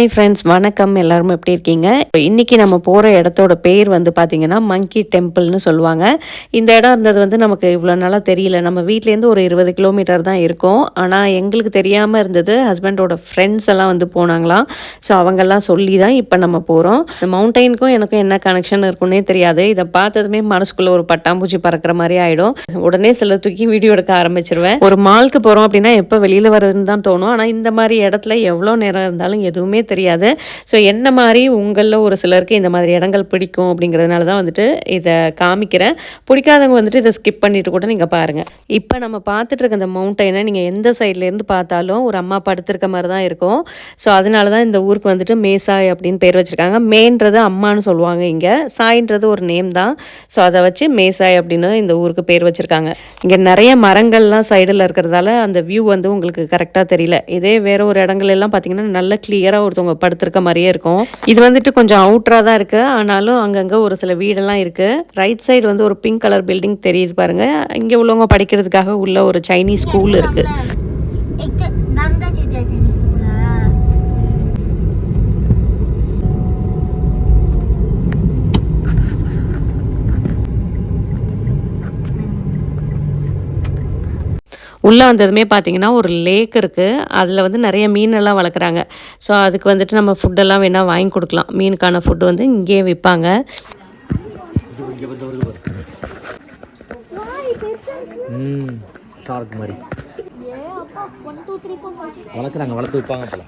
Hi friends வணக்கம். எல்லாரும் எப்படி இருக்கீங்க? இப்போ இன்னைக்கு நம்ம போகிற இடத்தோட பேர் வந்து பார்த்தீங்கன்னா மங்கி டெம்பிள்னு சொல்லுவாங்க. இந்த இடம் இருந்தது வந்து நமக்கு இவ்வளோ நாளாக தெரியல. நம்ம வீட்லேருந்து ஒரு இருபது கிலோமீட்டர் தான் இருக்கும். ஆனால் எங்களுக்கு தெரியாமல் இருந்தது ஹஸ்பண்டோட ஃப்ரெண்ட்ஸ் எல்லாம் வந்து போனாங்களாம். ஸோ அவங்கெல்லாம் சொல்லி தான் இப்போ நம்ம போகிறோம் இந்த மவுண்டெயினுக்கும் எனக்கும் என்ன கனெக்ஷன் இருக்குன்னே தெரியாது. இதை பார்த்ததுமே மனசுக்குள்ளே ஒரு பட்டாம்பூச்சி பறக்கிற மாதிரி ஆகிடும் உடனே சில தூக்கி வீடியோ எடுக்க ஆரம்பிச்சிருவேன். ஒரு மாலுக்கு போகிறோம் அப்படின்னா எப்போ வெளியில் வர்றதுன்னு தான் தோணும். ஆனால் இந்த மாதிரி இடத்துல எவ்வளோ நேரம் இருந்தாலும் எதுவுமே தெரியாது. ஸோ என்ன மாதிரி உங்களில் ஒரு சிலருக்கு இந்த மாதிரி இடங்கள் பிடிக்கும் அப்படிங்கிறதுனால தான் வந்துட்டு இதை காமிக்கிறேன். பிடிக்காதவங்க வந்துட்டு இதை ஸ்கிப் பண்ணிட்டு கூட நீங்கள் பாருங்கள் இப்போ நம்ம பார்த்துட்டு இருக்க இந்த மவுண்டனை நீங்கள் எந்த சைட்லேருந்து பார்த்தாலும் ஒரு அம்மா படுத்திருக்க மாதிரி தான் இருக்கும். ஸோ அதனால தான் இந்த ஊருக்கு வந்துட்டு மேசாய் அப்படின்னு பேர் வச்சுருக்காங்க. மேன்றது அம்மான்னு சொல்லுவாங்க இங்கே. சாயின்றது ஒரு நேம் தான். ஸோ அதை வச்சு மேசாய் அப்படின்னு இந்த ஊருக்கு பேர் வச்சுருக்காங்க. இங்கே நிறைய மரங்கள்லாம் சைடில் இருக்கிறதால அந்த வியூ வந்து உங்களுக்கு கரெக்டாக தெரியல. இதே வேற ஒரு இடங்கள் எல்லாம் பார்த்தீங்கன்னா நல்ல கிளியராக ஒருத்தவங்க படுத்திருக்க மாதிரியே இருக்கும். இது வந்துட்டு கொஞ்சம் அவுட்டராக தான் இருக்குது ஆனாலும் அங்கங்கே ஒரு சில வீடெல்லாம் இருக்குது ரைட் சைடு வந்து ஒரு பிங்க் கலர் பில்டிங் தெரியுது பாருங்க. இங்கே உள்ளவங்க படிக்கிறதுக்காக உள்ள ஒரு சைனீஸ் ஸ்கூல் இருக்குது உள்ளே வந்ததுமே பார்த்தீங்கன்னா ஒரு லேக் இருக்குது அதில் வந்து நிறைய மீனெல்லாம் வளர்க்குறாங்க. ஸோ அதுக்கு வந்துட்டு நம்ம ஃபுட்டெல்லாம் வேணால் வாங்கி கொடுக்கலாம். மீனுக்கான ஃபுட்டு வந்து இங்கேயே விற்பாங்க. ம் ஷார்க் மாதிரி. வளர்க்குறாங்க வளர்த்து வைப்பாங்க போல.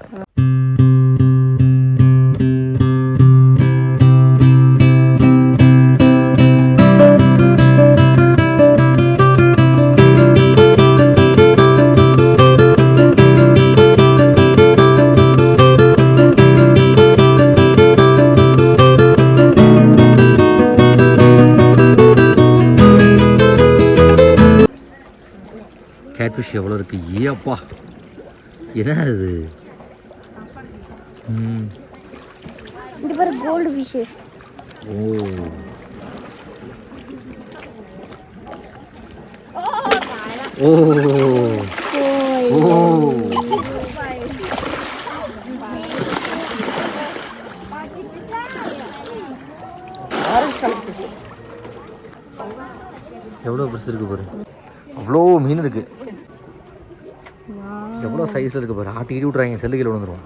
கேட்ஃபிஷ் எவ்வளோ இருக்கு? ஏ அப்பா என்ன அது இது பாரு கோல்டு ஃபிஷ் ஓ. ஓ. ஓ. எவ்வளோ பெருசு இருக்கு பாரு? அவ்வளோ மீன் இருக்கு. எவ்வளோ சைஸ் இருக்குது பாரு. ஆட்டிக்கிட்டு விட்றாங்க செல்லுகையில் விழுந்துடும்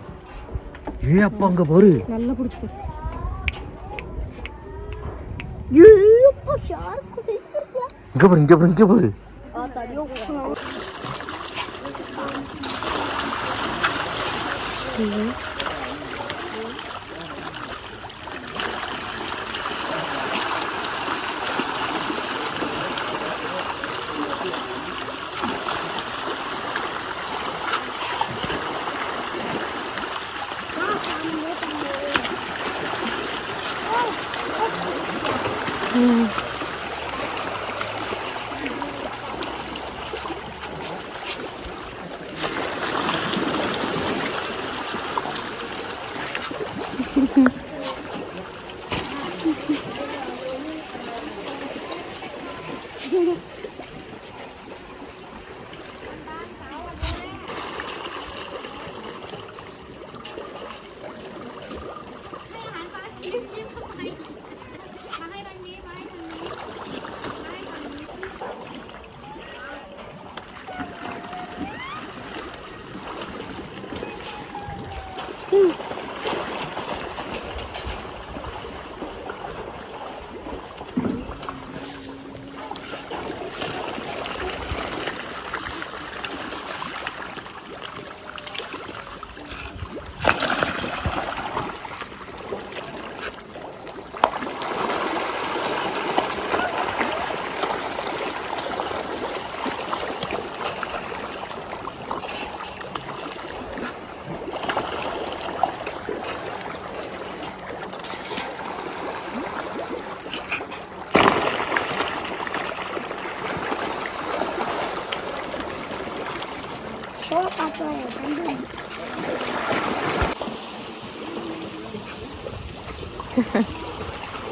ஏ அப்பா அங்கே பாரு. நல்லா பிடிச்சி இங்கே பாரு இங்க பாரு இங்கே பாரு. Mm-hmm. Mm.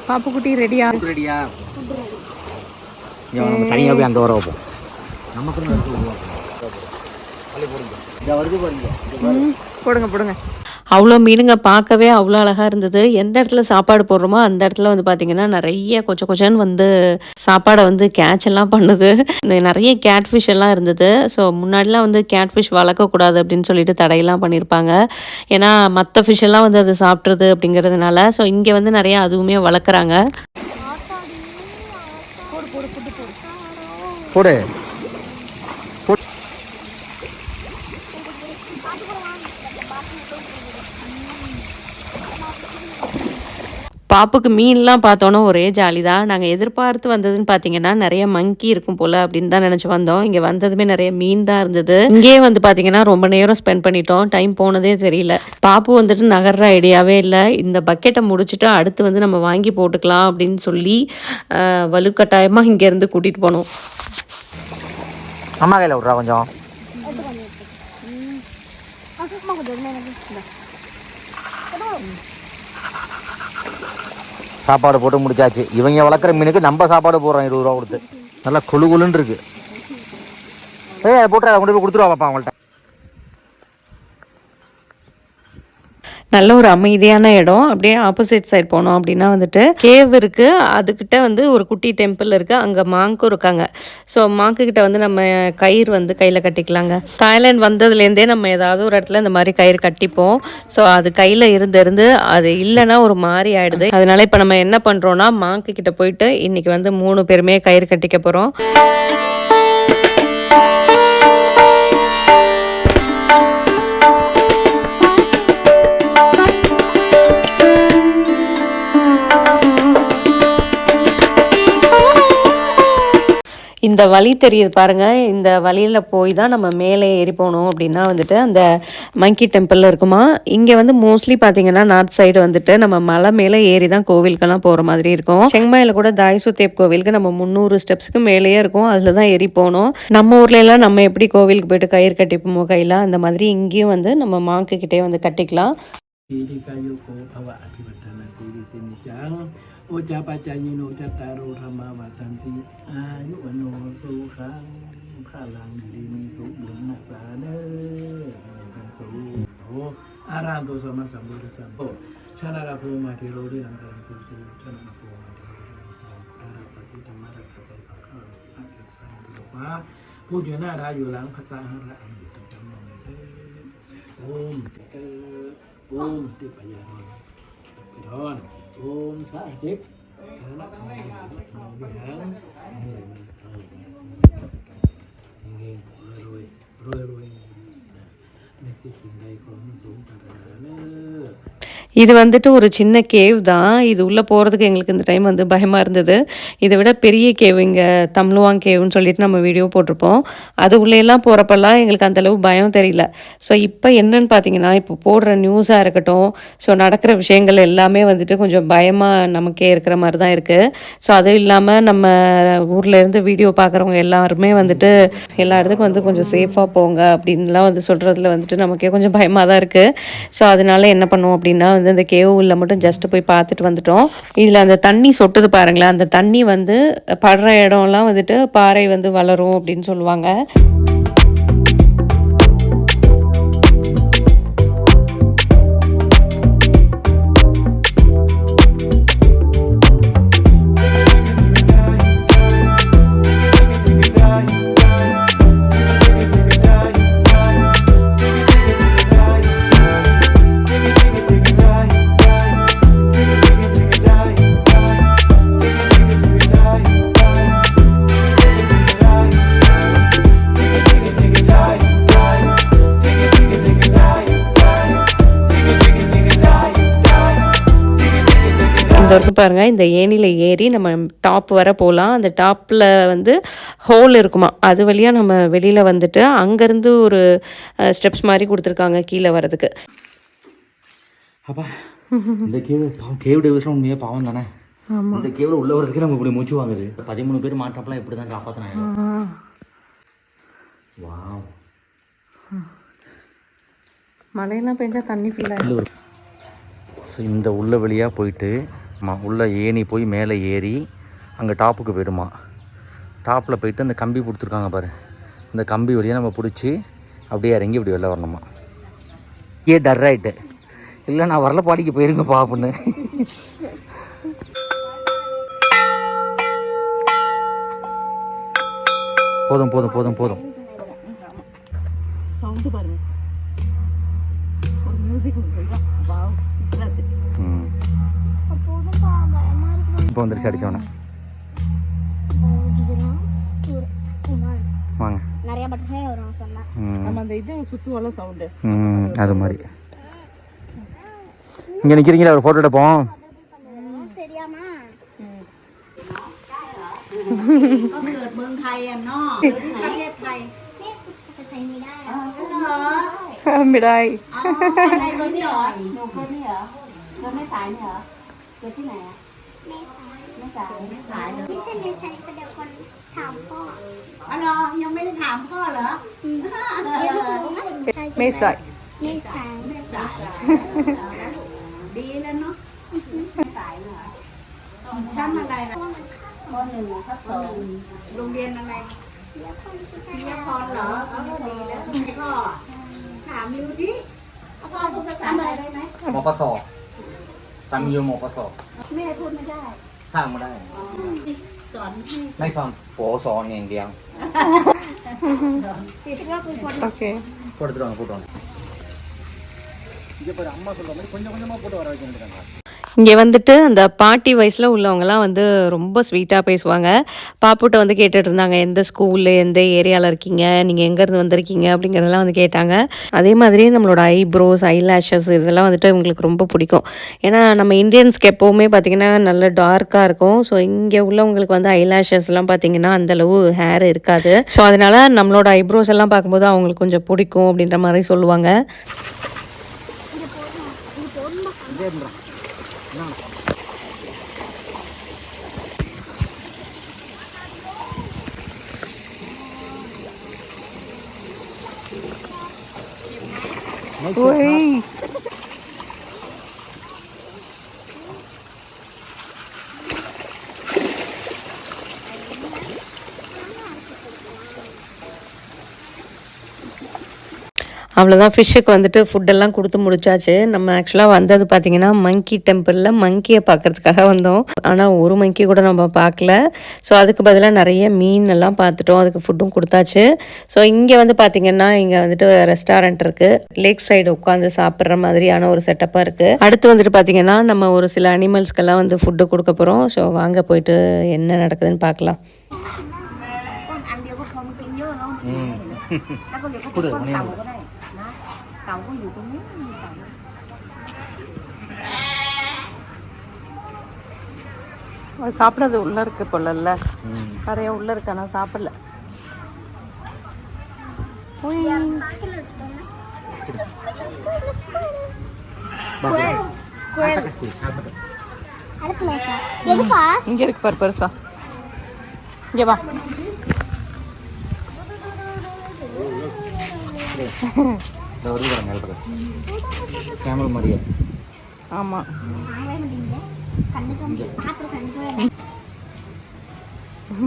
பாப்புக்குட்டி ரெடியா? ரெடியா? நம்ம தனியாக போய் அங்கே வர வைப்போம் நமக்கு போடுங்க போடுங்க. அவ்வளோ மீனுங்க பார்க்கவே அவ்வளோ அழகாக இருந்தது. எந்த இடத்துல சாப்பாடு போடுறோமோ அந்த இடத்துல வந்து பார்த்திங்கன்னா நிறைய கொச்ச கொச்சன்னு வந்து சாப்பாடை வந்து கேட்ச் எல்லாம் பண்ணுது. இந்த நிறைய கேட் ஃபிஷ் எல்லாம் இருந்தது. ஸோ முன்னாடிலாம் வந்து கேட் ஃபிஷ் வளர்க்கக்கூடாது அப்படின்னு சொல்லிட்டு தடையெல்லாம் பண்ணியிருப்பாங்க. ஏன்னா மற்ற ஃபிஷ் எல்லாம் வந்து அது சாப்பிட்றது அப்படிங்கிறதுனால. ஸோ இங்கே வந்து நிறைய அதுவுமே வளர்க்குறாங்க. போடு. பாப்புக்கு மீன்லாம் பார்த்தோன்னே ஒரே ஜாலி தான் நாங்கள் எதிர்பார்த்து வந்ததுன்னு பார்த்தீங்கன்னா நிறைய மங்கி இருக்கும் போல் அப்படின்னு தான் நினச்சி வந்தோம். இங்கே வந்ததுமே நிறைய மீன் தான் இருந்தது. இங்கேயே வந்து பார்த்தீங்கன்னா ரொம்ப நேரம் ஸ்பெண்ட் பண்ணிட்டோம். டைம் போனதே தெரியல. பாப்பு வந்துட்டு நகர்ற ஐடியாவே இல்லை. இந்த பக்கெட்டை முடிச்சுட்டு அடுத்து வந்து நம்ம வாங்கி போட்டுக்கலாம் அப்படின்னு சொல்லி வலுக்கட்டாயமாக இங்கேருந்து கூட்டிகிட்டு போனோம். அம்மா கையில் விட்றா கொஞ்சம் சும்மா கொஞ்சம் என்ன எனக்கு இந்த. சாப்பாடு போட்டு முடிச்சாச்சு. இவங்க வளர்க்குற மீனுக்கு நம்ம சாப்பாடு போடுறோம் இருபது ரூபா கொடுத்து. நல்லா கொழு கொழுன்னு இருக்கு. ஏய் அதை போட்டு அதை கொண்டு போய் கொடுத்துருவா பாப்பா அவங்கள்ட்ட. நல்ல ஒரு அமைதியான இடம். அப்படியே ஆப்போசிட் சைட் போனோம் அப்படின்னா வந்துட்டு கேவ் இருக்கு. அதுக்கிட்ட வந்து ஒரு குட்டி டெம்பிள் இருக்கு. அங்க மாங்கும் இருக்காங்க. ஸோ மாங்கு கிட்ட வந்து நம்ம கயிறு வந்து கையில கட்டிக்கலாங்க. தாய்லாந்து வந்ததுலேருந்தே நம்ம ஏதாவது ஒரு இடத்துல இந்த மாதிரி கயிறு கட்டிப்போம். ஸோ அது கையில இருந்து இருந்து அது இல்லைன்னா ஒரு மாதிரி ஆயிடுது. அதனால இப்போ நம்ம என்ன பண்றோம்னா மாங்கு கிட்ட போயிட்டு இன்னைக்கு வந்து மூணு பேருமே கயிறு கட்டிக்க போறோம். இந்த வழி தெரியுது பாருங்கள் இந்த வழியில் போய் தான் நம்ம மேலே ஏறி போகணும் அப்படின்னா வந்துட்டு அந்த மங்கி டெம்பிள் இருக்குமா. இங்கே வந்து மோஸ்ட்லி பார்த்தீங்கன்னா நார்த் சைடு வந்துட்டு நம்ம மலை மேலே ஏறி தான் கோவிலுக்கெல்லாம் போகிற மாதிரி இருக்கும். செங்மாயில் கூட தாய்சுத்தேப் கோவிலுக்கு நம்ம முந்நூறு ஸ்டெப்ஸ்க்கு மேலேயே இருக்கும். அதில் தான் ஏறி போகணும். நம்ம ஊர்ல எல்லாம் நம்ம எப்படி கோவிலுக்கு போயிட்டு கயிறு கட்டிப்போமோ கையில் அந்த மாதிரி இங்கேயும் வந்து நம்ம மாங்கு கிட்டே வந்து கட்டிக்கலாம். ทีทิกายุโกภวะอภิวัตนาสีริสินิจังโอจาปัจจายโนจัตตารโอธรรมาวัตันติอายุวโนสุขังพระลังดีมีสุขบุญนักษาเนอเป็นสุโออารามโตสมัสัมพุทธสัมโพชนะระภูมาธิโรดิรังกังกุสุชนะระภูมาธิโรดิรังกังอาราปฏิธรรมะรักษาสังฆาอาภิสังโลภะพูดอยู่หน้าท้อยู่หลังภาษาหระอันอยู่ประจำนองเถิดโอมเกิด โอมติปยานนไปทอนโอมสาธิตนักของหาร இது வந்துட்டு ஒரு சின்ன கேவ் தான். இது உள்ளே போகிறதுக்கு எங்களுக்கு இந்த டைம் வந்து பயமாக இருந்தது. இதை விட பெரிய கேவ் இங்கே தம்லுவாங் கேவ்னு சொல்லிட்டு நம்ம வீடியோ போட்டிருப்போம். அது உள்ளேலாம் போகிறப்பெல்லாம் எங்களுக்கு அந்தளவு பயம் தெரியல. ஸோ இப்போ என்னன்னு பார்த்தீங்கன்னா இப்போ போடுற நியூஸாக இருக்கட்டும் ஸோ நடக்கிற விஷயங்கள் எல்லாமே வந்துட்டு கொஞ்சம் பயமாக நமக்கே இருக்கிற மாதிரி தான் இருக்குது ஸோ அதுவும் இல்லாமல் நம்ம ஊரில் இருந்து வீடியோ பார்க்குறவங்க எல்லாருமே வந்துட்டு எல்லா இடத்துக்கும் வந்து கொஞ்சம் சேஃபாக போங்க அப்படின்லாம் வந்து சொல்கிறதுல வந்துட்டு நமக்கே கொஞ்சம் பயமாக தான் இருக்குது ஸோ அதனால என்ன பண்ணுவோம் அப்படின்னா வந்து அந்த கேவ் உள்ள மட்டும் ஜஸ்ட் போய் பார்த்துட்டு வந்துட்டோம். இதில் அந்த தண்ணி சொட்டுது பாருங்களேன். அந்த தண்ணி வந்து படுற இடம்லாம் வந்துட்டு பாறை வந்து வளரும் அப்படின்னு சொல்லுவாங்க. இந்த வரைக்கும் பாருங்க. இந்த ஏணியில் ஏறி நம்ம டாப் வர போகலாம் அந்த டாப்பில் வந்து ஹோல் இருக்குமா? அது வழியாக நம்ம வெளியில் வந்துட்டு அங்கேருந்து ஒரு ஸ்டெப்ஸ் மாதிரி கொடுத்துருக்காங்க கீழே வரதுக்கு அப்பா இந்த கேவ் பாவம் கேவ் டேவிஸ்லாம் உண்மையாக பாவம் தானே? இந்த கேவில் உள்ள வரதுக்கு நம்ம இப்படி மூச்சு வாங்குது. பதிமூணு பேர் மாட்டப்பெல்லாம் இப்படி தான் காப்பாற்றினாங்க வாவ். மழையெல்லாம் பெஞ்சா தண்ணி ஃபுல்லாக ஸோ இந்த உள்ள வழியாக போயிட்டு இருக்குமா உள்ள ஏணி போய் மேலே ஏறி அங்கே டாப்புக்கு போயிடுமா டாப்பில் போயிட்டு அந்த கம்பி கொடுத்துருக்காங்க பாரு. இந்த கம்பி வழியாக நம்ம பிடிச்சி அப்படியே இறங்கி இப்படி வெளில வரணுமா? ஏ டர் ஆயிட்டு இல்லை நான் வரல பாடிக்கு போயிருங்கப்பா அப்படின்னு. போதும் போதும் போதும் போதும். சவுண்டு பாருங்க. ஒரு மியூசிக் இப்போ வந்துருச்சு அடித்தவொன்னே இதுதான் ஒரு ஒரு வாங்க நிறைய பட்டர்ஃப்ளை வரும் சொன்னேன் ம் நம்ம அந்த இது சுற்றுவல சவுண்டு ம் அது மாதிரி இங்கே நிற்கிறீங்களா ஒரு ஃபோட்டோ எடுப்போம் தெரியாமா மிடாய்ไม่ใช่ไม่ใช่ประ สายไม่สายเดี๋ยวคนถามพ่ออ๋อเหรอยังไม่ได้ถามพ่อเหรอเดี๋ยวรู้นะไม่ใส่ไม่ใช่ดีแล้วเนาะสายเหรอชั้นอะไรล่ะปหนึ่งทับสองโรงเรียนอะไรพิยพรเหรอเอาดีแล้วพ่อถามดูที่พ่อพูดภาษาอะไทยได้ไหมมปสตามีอยู่มปสแม่พูดไม่ได้ สร้างมาได้ สอนให้ ไม่สอนโฟสอนอย่างเดียว โอเค போட்டு எடுத்துட்டு வாங்க போட்டு வாங்க இங்கே பாரு அம்மா சொல்ற மாதிரி கொஞ்சம் கொஞ்சமாக போட்டு வர வைக்க இங்கே வந்துட்டு அந்த பாட்டி வயசில் உள்ளவங்கலாம் வந்து ரொம்ப ஸ்வீட்டாக பேசுவாங்க. பாப்புட்ட வந்து கேட்டுட்டு இருந்தாங்க எந்த ஸ்கூலு எந்த ஏரியாவில் இருக்கீங்க? நீங்கள் எங்கேருந்து வந்திருக்கீங்க? அப்படிங்கிறதெல்லாம் வந்து கேட்டாங்க. அதே மாதிரி நம்மளோட ஐப்ரோஸ் ஐலாஷஸ் இதெல்லாம் வந்துட்டு இவங்களுக்கு ரொம்ப பிடிக்கும். ஏன்னா நம்ம இந்தியன்ஸ்க்கு எப்போவுமே பார்த்திங்கன்னா நல்ல டார்க்காக இருக்கும். ஸோ இங்கே உள்ளவங்களுக்கு வந்து ஐலாஷஸ்லாம் பார்த்திங்கன்னா அந்தளவு ஹேர் இருக்காது. ஸோ அதனால நம்மளோட ஐப்ரோஸ் எல்லாம் பார்க்கும்போது அவங்களுக்கு கொஞ்சம் பிடிக்கும் அப்படின்ற மாதிரி சொல்லுவாங்க. Oi. அவ்வளோதான் ஃபிஷ்ஷுக்கு வந்துட்டு ஃபுட்டெல்லாம் கொடுத்து முடிச்சாச்சு. நம்ம ஆக்சுவலாக வந்தது பார்த்தீங்கன்னா மங்கி டெம்பிளில் மங்கியை பார்க்கறதுக்காக வந்தோம். ஆனால் ஒரு மங்கி கூட நம்ம பார்க்கல ஸோ அதுக்கு பதிலாக நிறைய மீன் எல்லாம் பார்த்துட்டோம் அதுக்கு ஃபுட்டும் கொடுத்தாச்சு. ஸோ இங்கே வந்து பார்த்தீங்கன்னா இங்கே வந்துட்டு ரெஸ்டாரண்ட் இருக்குது லேக் சைடு உட்காந்து சாப்பிட்ற மாதிரியான ஒரு செட்டப்பாக இருக்குது அடுத்து வந்துட்டு பார்த்தீங்கன்னா நம்ம ஒரு சில அனிமல்ஸ்க்கெல்லாம் வந்து ஃபுட்டு கொடுக்க போகிறோம் ஸோ வாங்க போயிட்டு என்ன நடக்குதுன்னு பார்க்கலாம் อมันกินเยอะเนาะ ம் แล้วก็เดี๋ยวก็ พูดถึง ต้น อันนี้ เต่าก็ได้นะเต่าก็อยู่ตรงนี้มีเต่า சாப்பிட்றது உள்ளே இருக்கு போலல்ல ம் நிறைய உள்ளே இருக்கு ஆனால் சாப்பிடல அடுக்கலைக்கா எதுப்பா இங்கே இருக்கு பாரு பெருசா இங்கே வா வருது பாருங்க மேல் கேமல் மாதிரியே. ஆமாம் கண்ணுக்கு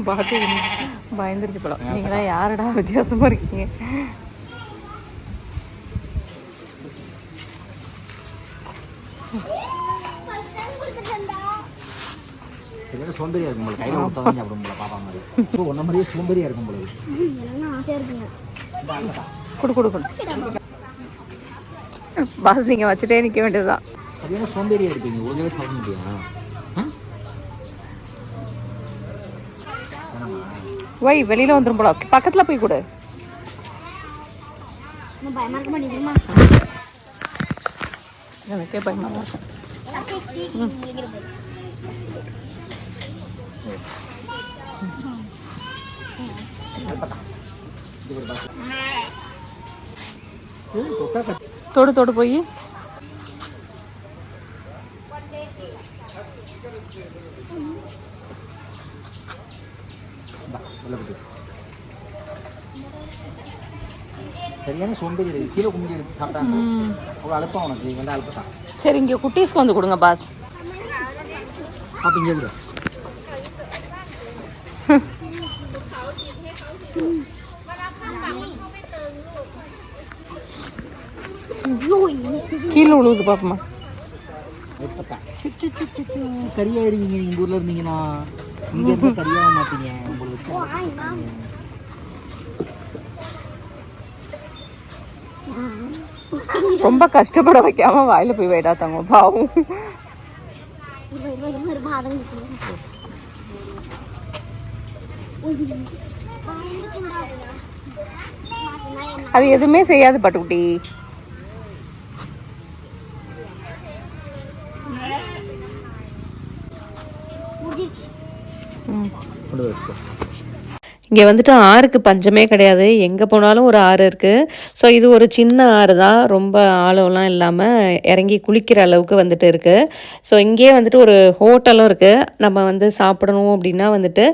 பார்த்து பயந்துருச்சு படம் நீங்களாம் யாருடா வித்தியாசமாக இருக்கீங்க? சோம்பேறியா இருக்கும் போல. கையில் கொடுத்தா தான் சாப்பிடும் போல பாப்பா மாதிரி மாதிரியே சோம்பேறியா இருக்கும் போல. என்ன ஆசையா இருக்கீங்க. கொடு கொடு கொடு பாஸ் நீங்கள் வச்சுட்டே நிற்க வேண்டியதுதான் சரியான சோம்பேறியா இருப்பீங்க சாப்பிட முடியா வெளியில் வந்துடும் போல பக்கத்தில் போய் கொடு இன்னும் பயமா இருக்க தொடு தொடு போய். சரியான சோம்பேறி. கீழே குமிஞ்சு சாப்பிட்டாங்க. அவ்வளோ அழுப்பம் உனக்கு. வந்து அழுப்பத்தான் சரி இங்கே குட்டீஸ்க்கு வந்து கொடுங்க பாஸ் அப்போ இங்கே உழுவுது பார்ப்போமா சரியா எங்கள் ஊரில் இருந்தீங்கன்னா. இங்கே இருந்து சரியாக மாட்டீங்க ரொம்ப கஷ்டப்பட வைக்காம வாயில போய் வைடா தங்க பாவம் அது எதுவுமே செய்யாது பட்டுக்குட்டி. கொண்டு போய் வச்சுக்கோ இங்கே வந்துட்டு ஆறுக்கு பஞ்சமே கிடையாது. எங்கே போனாலும் ஒரு ஆறு இருக்குது ஸோ இது ஒரு சின்ன ஆறு தான். ரொம்ப ஆழம்லாம் இல்லாமல் இறங்கி குளிக்கிற அளவுக்கு வந்துட்டு இருக்குது ஸோ இங்கேயே வந்துட்டு ஒரு ஹோட்டலும் இருக்குது நம்ம வந்து சாப்பிடணும் அப்படின்னா வந்துட்டு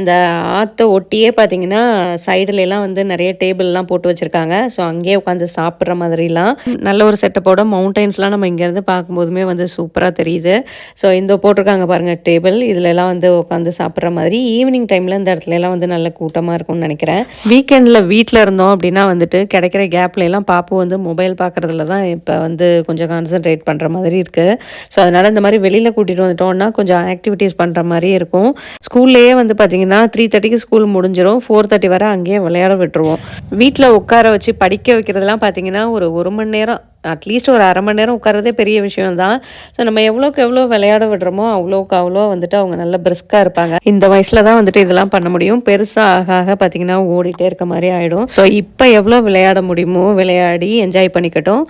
அந்த ஆற்றை ஒட்டியே பார்த்தீங்கன்னா சைடுலலாம் வந்து நிறைய டேபிள்லாம் போட்டு வச்சுருக்காங்க. ஸோ அங்கேயே உட்காந்து சாப்பிட்ற மாதிரிலாம். நல்ல ஒரு செட்டப்போட மவுண்டைன்ஸ்லாம் நம்ம இங்கேருந்து பார்க்கும்போதுமே வந்து சூப்பராக தெரியுது. ஸோ இந்த போட்டிருக்காங்க பாருங்கள் டேபிள் இதுலலாம் வந்து உட்காந்து சாப்பிட்ற மாதிரி ஈவினிங் டைமில் இந்த இடத்துலலாம் வந்து நல்ல கூட்டமாக இருக்கும்னு நினைக்கிறேன். வீக்கெண்டில் வீட்டில் இருந்தோம் அப்படின்னா வந்துட்டு கிடைக்கிற கேப்லலாம் பாப்பு வந்து மொபைல் பார்க்குறதுல தான் இப்போ வந்து கொஞ்சம் கான்சென்ட்ரேட் பண்ணுற மாதிரி இருக்குது ஸோ அதனால் இந்த மாதிரி வெளியில் கூட்டிகிட்டு வந்துட்டோம்னா கொஞ்சம் ஆக்டிவிட்டீஸ் பண்ணுற மாதிரி இருக்கும். ஸ்கூல்லேயே வந்து பார்த்தீங்கன்னா த்ரீ தேர்ட்டிக்கு ஸ்கூல் முடிஞ்சிடும் ஃபோர் தேர்ட்டி வரை அங்கேயே விளையாட விட்டுருவோம். வீட்டில் உட்கார வச்சு படிக்க வைக்கிறதுலாம் பார்த்தீங்கன்னா ஒரு ஒரு மணி நேரம் அட்லீஸ்ட் ஒரு அரை மணி நேரம் உட்காரதே பெரிய விஷயம் தான். ஸோ நம்ம எவ்வளோக்கு எவ்வளோ விளையாட விடுறோமோ அவ்வளோக்கு அவ்வளோ வந்துட்டு அவங்க நல்ல பிரிஸ்காக இருப்பாங்க. இந்த வயசில் தான் வந்துட்டு இதெல்லாம் பண்ண முடியும். பெருசாக ஆக ஆக பார்த்தீங்கன்னா ஓடிட்டே இருக்க மாதிரி ஆகிடும் ஸோ இப்போ எவ்வளோ விளையாட முடியுமோ விளையாடி என்ஜாய் பண்ணிக்கட்டும்.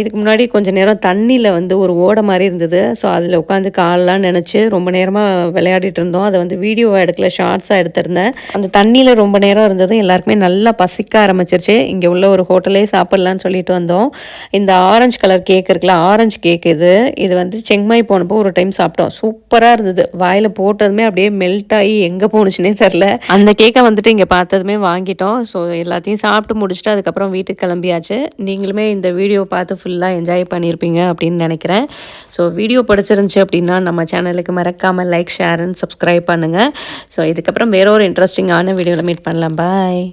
இதுக்கு முன்னாடி கொஞ்சம் நேரம் தண்ணியில் வந்து ஒரு ஓடை மாதிரி இருந்தது. ஸோ அதில் உட்காந்து காலெலாம் நினச்சி ரொம்ப நேரமாக விளையாடிட்டு இருந்தோம். அதை வந்து வீடியோவாக எடுக்கல ஷார்ட்ஸாக எடுத்திருந்தேன். அந்த தண்ணியில் ரொம்ப நேரம் இருந்ததும் எல்லாருக்குமே நல்லா பசிக்க ஆரம்பிச்சிருச்சு. இங்கே உள்ள ஒரு ஹோட்டலே சாப்பிட்லான்னு சொல்லிட்டு வந்தோம். இந்த ஆரஞ்சு கலர் கேக் இருக்குல்ல ஆரஞ்சு கேக் இது. இது வந்து செங்மாய் போனப்போ ஒரு டைம் சாப்பிட்டோம். சூப்பராக இருந்தது. வாயில் போட்டதுமே அப்படியே மெல்ட் ஆகி எங்கே போணுச்சுனே தெரில அந்த கேக்கை வந்துட்டு இங்கே பார்த்ததுமே வாங்கிட்டோம். ஸோ எல்லாத்தையும் சாப்பிட்டு முடிச்சுட்டு அதுக்கப்புறம் வீட்டுக்கு கிளம்பியாச்சு. நீங்களுமே இந்த வீடியோ பார்த்து ஃபுல்லாக என்ஜாய் பண்ணியிருப்பீங்க அப்படின்னு நினைக்கிறேன். ஸோ வீடியோ பிடிச்சிருந்துச்சி அப்படின்னா நம்ம சேனலுக்கு மறக்காமல் லைக் ஷேர் அண்ட் சப்ஸ்கிரைப் பண்ணுங்கள் ஸோ இதுக்கப்புறம் வேற ஒரு இன்ட்ரெஸ்டிங்கான வீடியோவில் மீட் பண்ணலாம். பாய்